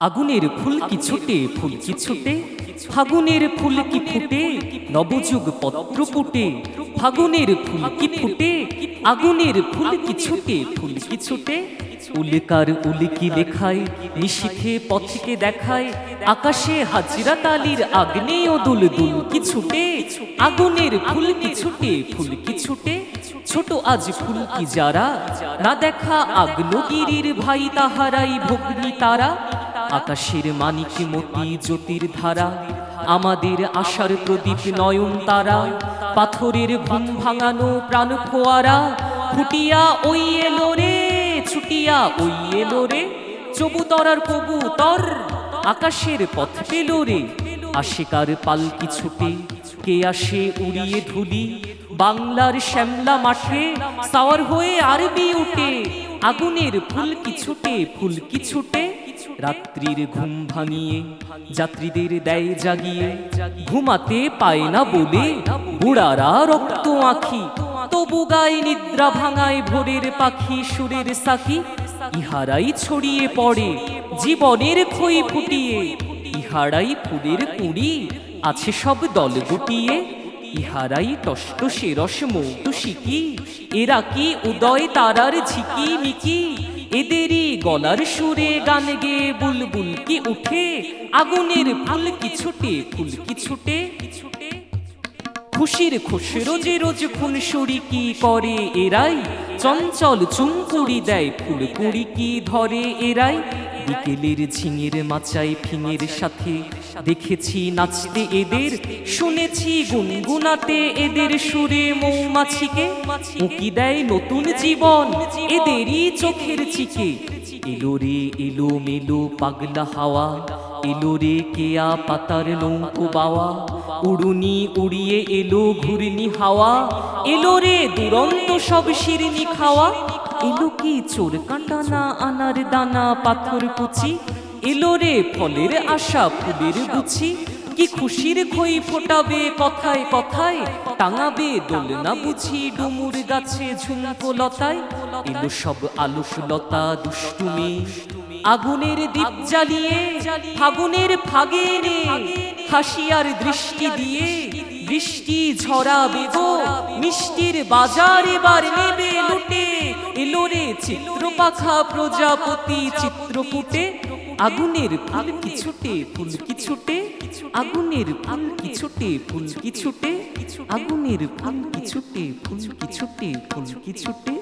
আগুনের ফুল কি ছুটে ফুল কি ছুটে ফাগুনের ফুল কি ফুটে নবযুগ পত্র ফুটে ফাগুনের ফুল কি ফুটে আগুনের ফুল কি ছুটে ফুল কি ছুটে উল্লেকার উল্কি লেখায় নিশিথে পথকে দেখায় আকাশে হাজরা তালির আগ্নেয় দুল দুল কি ছুটে আগুনের ফুল কি ছুটে ফুল কি ছুটে ছোট আজ ফুল কি যারা না দেখা আগ্নগিরির ভাই তাহারাই ভগ্নি তারা আকাশের মানিক মতি জ্যোতির ধারা আমাদের আশার প্রদীপ নয়ন তারা, পাথরের ঘুম ভাঙানো প্রাণ ফোয়ারা, ফুটিয়া ওই এলো রে, ছুটিয়া ওই এলো রে, চবুতরার কবুতর, আকাশের পথ পেল রে, আশিকার পালকি ছুটে, কে আসে উড়িয়ে ধুলি বাংলার শ্যামলা মাঠে সাওয়ার হয়ে আরবি উঠে, আগুনের ফুল কি ছুটে ফুল কি ছুটে রাত্রির ঘুম ভাঙিয়ে, যাত্রীদের দেয় জাগিয়ে। ঘুমাতে পায় না বলে বুড়ারা রক্ত আঁখি, তবু গায়ে নিদ্রা ভাঙায় ভোরের পাখি, সুরের সাখি। ইহারাই ছড়িয়ে পড়ে, জীবনের খই ফুটিয়ে। ইহারাই ফুলের কুড়ি, আছে সব দল গুটিয়ে। ইহারাই টষ্টসে রস মৌটুসিকি এরা কি উদয় তারার ঝিকি মিকি? এদেরই গলার সুরে গান গে বুলবুল কি উঠে? আগুনের ফুল কি ছুটে ফুল কি ছুটে খুশির খুশ রোজে রোজ ফুল সরি কি করে এরাই? চঞ্চল চুমকুড়ি দেয় ফুল কুড়ি কি ধরে এরাই? বিকেলের ঝিঙের মাচায় ফিঙের সাথে দেখেছি নাচতে এদের, শুনেছি গুনগুনাতে এদের সুরে মৌমাছিকে, উকি দেয় নতুন জীবন এদেরই চোখের চিকে। এলো রে, এলো মেলো পাগলা হাওয়া, এলো রে কেয়া পাতার নৌকো বাওয়া, উড়ুনি উড়িয়ে এলো ঘুরনি হাওয়া, এলো রে দুরন্ত সব শিরনি খাওয়া এলো কি চোর কাঁটা না আনার দানা, পাথর কুচি? এলো রে ফলের আশা, ফুলের গুছি কি খুশির খই ফোটাবে কথায় কথায়? টাঙাবে দোলনা বুঝি ডুমুর গাছে ঝুমকো লতায়? এলো সব আলুস লতা দুষ্টুমি। আগুনের দীপ জ্বালিয়ে, ফাগুনের ফাগে রে হাসিয়ার দৃষ্টি দিয়ে, বৃষ্টি ঝরা বেগো মিষ্টির বাজার এবার নেবে চিত্রপাখা প্রজাপতি চিত্রপুটে আগুনের ফুল কি ছুটে ফুল কি ছুটে আগুনের ফুল কি ছুটে ফুল কি ছুটে আগুনের ফুল কি ছুটে ফুল কি ছুটে ফুল কি ছুটে